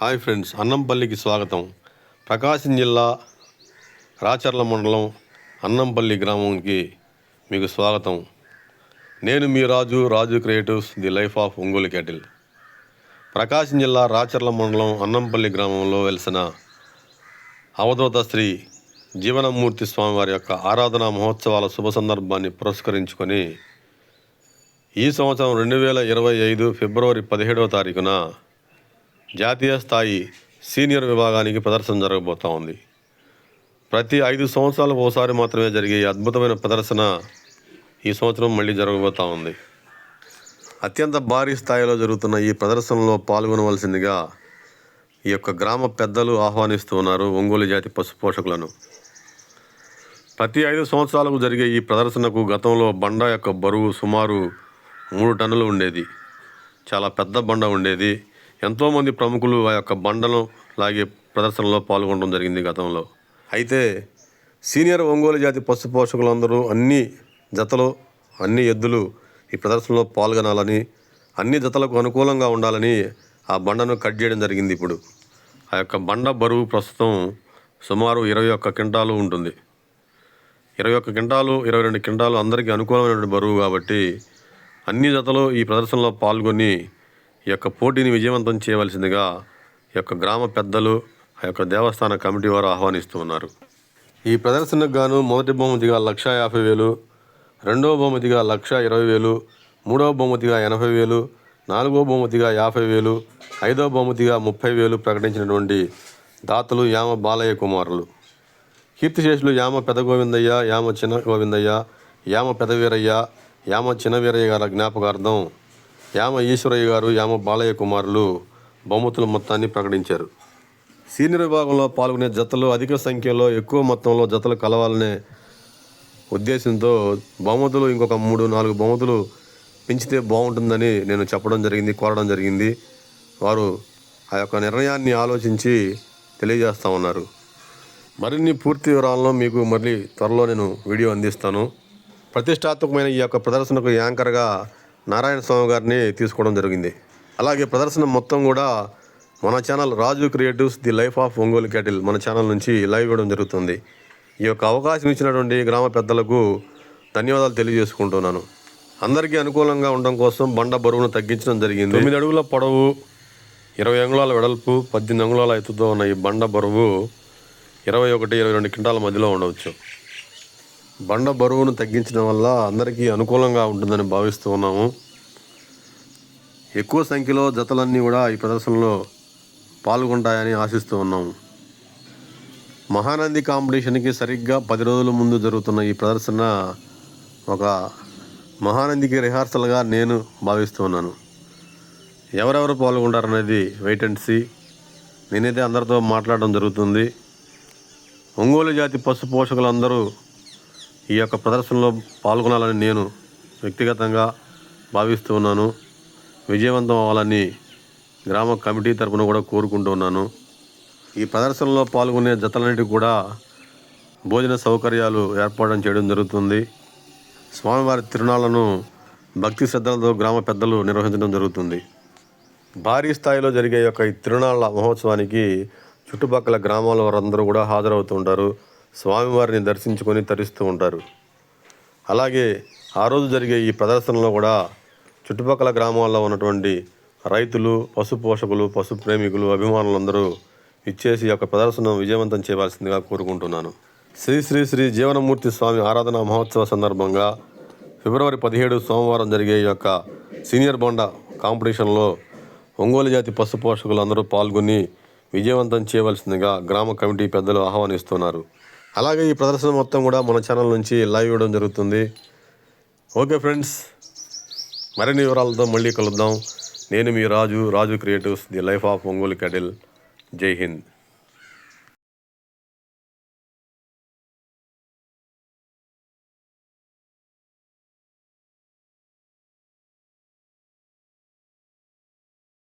Hi friends అన్నంపల్లికి స్వాగతం. ప్రకాశం జిల్లా రాచర్ల మండలం అన్నంపల్లి గ్రామంకి మీకు స్వాగతం. నేను మీ Raju Raju creatives the life of Ongole cattle. Prakasam జిల్లా రాచర్ల మండలం అన్నంపల్లి గ్రామంలో వెలిసిన అవధూత శ్రీ జీవనమూర్తి స్వామివారి యొక్క ఆరాధనా మహోత్సవాల శుభ సందర్భాన్ని పురస్కరించుకొని ఈ సంవత్సరం రెండు వేల ఇరవై ఐదు ఫిబ్రవరి పదిహేడవ తారీఖున జాతీయ స్థాయి సీనియర్ విభాగానికి ప్రదర్శన జరగబోతూ ఉంది. ప్రతి ఐదు సంవత్సరాలకు ఒకసారి మాత్రమే జరిగే అద్భుతమైన ప్రదర్శన ఈ సంవత్సరం మళ్ళీ జరగబోతూ ఉంది. అత్యంత భారీ స్థాయిలో జరుగుతున్న ఈ ప్రదర్శనలో పాల్గొనవలసిందిగా ఈ యొక్క గ్రామ పెద్దలు ఆహ్వానిస్తూ ఉన్నారు ఒంగోలు జాతి పశు పోషకులను. ప్రతి ఐదు సంవత్సరాలకు జరిగే ఈ ప్రదర్శనకు గతంలో బండ యొక్క బరువు సుమారు మూడు టన్నులు ఉండేది. చాలా పెద్ద బండ ఉండేది. ఎంతోమంది ప్రముఖులు ఆ యొక్క బండను లాగే ప్రదర్శనలో పాల్గొనడం జరిగింది గతంలో. అయితే సీనియర్ ఒంగోలు జాతి పశు పోషకులందరూ అన్ని జతలు అన్ని ఎద్దులు ఈ ప్రదర్శనలో పాల్గొనాలని అన్ని జతలకు అనుకూలంగా ఉండాలని ఆ బండను కట్ చేయడం జరిగింది ఇప్పుడు. ఆ యొక్క బండ బరువు ప్రస్తుతం సుమారు ఇరవై ఒక్క క్వింటాలు ఉంటుంది. ఇరవై ఒక్క క్వింటాలు ఇరవై రెండు క్వింటాలు అందరికీ అనుకూలమైనటువంటి బరువు కాబట్టి అన్ని జతలు ఈ ప్రదర్శనలో పాల్గొని ఈ యొక్క పోటీని విజయవంతం చేయవలసిందిగా ఈ యొక్క గ్రామ పెద్దలు ఆ యొక్క దేవస్థాన కమిటీ వారు ఆహ్వానిస్తూ ఉన్నారు. ఈ ప్రదర్శనకు గాను మొదటి బహుమతిగా లక్ష యాభై వేలు రెండవ బహుమతిగా లక్ష ఇరవై వేలు మూడవ బహుమతిగా ఎనభై వేలు నాలుగవ బహుమతిగా యాభై వేలు ఐదవ బహుమతిగా ముప్పై వేలు ప్రకటించినటువంటి దాతలు యామ బాలయ్య కుమారులు. కీర్తిశేషులు యామ పెద గోవిందయ్య యామ చిన్న గోవిందయ్య యామ పెదవీరయ్య యామ చిన్న వీరయ్య గారి జ్ఞాపకార్థం యామ ఈశ్వరయ్య గారు యామ బాలయ్య కుమారులు బహుమతుల మొత్తాన్ని ప్రకటించారు. సీనియర్ విభాగంలో పాల్గొనే జతలు అధిక సంఖ్యలో ఎక్కువ మొత్తంలో జతలు కలవాలనే ఉద్దేశంతో బహుమతులు ఇంకొక మూడు నాలుగు బహుమతులు పెంచితే బాగుంటుందని నేను చెప్పడం జరిగింది కోరడం జరిగింది. వారు ఆ యొక్క నిర్ణయాన్ని ఆలోచించి తెలియజేస్తా ఉన్నారు. మరిన్ని పూర్తి వివరాలను మీకు మళ్ళీ త్వరలో నేను వీడియో అందిస్తాను. ప్రతిష్టాత్మకమైన ఈ యొక్క ప్రదర్శనకు యాంకర్గా నారాయణ స్వామి గారిని తీసుకోవడం జరిగింది. అలాగే ప్రదర్శన మొత్తం కూడా మన channel Raju creatives the life of Ongole cattle మన ఛానల్ నుంచి లైవ్ ఇవ్వడం జరుగుతుంది. ఈ యొక్క అవకాశం ఇచ్చినటువంటి గ్రామ పెద్దలకు ధన్యవాదాలు తెలియజేసుకుంటున్నాను. అందరికీ అనుకూలంగా ఉండడం కోసం బండ బరువును తగ్గించడం జరిగింది. తొమ్మిది అడుగుల పొడవు ఇరవై అంగుళాల వెడల్పు పద్దెనిమిది అంగుళాల ఎత్తుతో ఉన్న ఈ బండ బరువు ఇరవై ఒకటి ఇరవై రెండు క్వింటాల మధ్యలో ఉండవచ్చు. బండ బరువును తగ్గించడం వల్ల అందరికీ అనుకూలంగా ఉంటుందని భావిస్తూ ఉన్నాము. ఎక్కువ సంఖ్యలో జతలన్నీ కూడా ఈ ప్రదర్శనలో పాల్గొంటాయని ఆశిస్తూ ఉన్నాము. మహానంది కాంపిటీషన్కి సరిగ్గా పది రోజుల ముందు జరుగుతున్న ఈ ప్రదర్శన ఒక మహానందికి రిహార్సల్గా నేను భావిస్తూ ఉన్నాను. ఎవరెవరు పాల్గొంటారనేది వెయిట్ అండ్ సీ. నేనైతే అందరితో మాట్లాడడం జరుగుతుంది. ఒంగోలు జాతి పశు పోషకులందరూ ఈ యొక్క ప్రదర్శనలో పాల్గొనాలని నేను వ్యక్తిగతంగా భావిస్తూ ఉన్నాను. విజయవంతం అవ్వాలని గ్రామ కమిటీ తరఫున కూడా కోరుకుంటూ ఉన్నాను. ఈ ప్రదర్శనలో పాల్గొనే జతలన్నిటికీ కూడా భోజన సౌకర్యాలు ఏర్పాటు చేయడం జరుగుతుంది. స్వామివారి తిరునాళ్ళను భక్తి శ్రద్ధలతో గ్రామ పెద్దలు నిర్వహించడం జరుగుతుంది. భారీ స్థాయిలో జరిగే యొక్క ఈ తిరునాళ్ళ మహోత్సవానికి చుట్టుపక్కల గ్రామాల వారందరూ కూడా హాజరవుతూ ఉంటారు. స్వామివారిని దర్శించుకొని తరిస్తూ ఉంటారు. అలాగే ఆ రోజు జరిగే ఈ ప్రదర్శనలో కూడా చుట్టుపక్కల గ్రామాల్లో ఉన్నటువంటి రైతులు పశు పోషకులు పశు ప్రేమికులు అభిమానులందరూ ఇచ్చేసి ఈ యొక్క ప్రదర్శన విజయవంతం చేయవలసిందిగా కోరుకుంటున్నాను. శ్రీ శ్రీ శ్రీ జీవనమూర్తి స్వామి ఆరాధన మహోత్సవ సందర్భంగా ఫిబ్రవరి పదిహేడు సోమవారం జరిగే ఈ యొక్క సీనియర్ బొండ కాంపిటీషన్లో ఒంగోలు జాతి పశు పోషకులు అందరూ పాల్గొని విజయవంతం చేయవలసిందిగా గ్రామ కమిటీ పెద్దలు ఆహ్వానిస్తున్నారు. అలాగే ఈ ప్రదర్శన మొత్తం కూడా మన ఛానల్ నుంచి లైవ్ ఇవ్వడం జరుగుతుంది. ఓకే ఫ్రెండ్స్ మరిన్ని వివరాలతో మళ్ళీ కలుద్దాం. నేను మీ Raju Raju creatives the life of Ongole cattle. జై హింద్.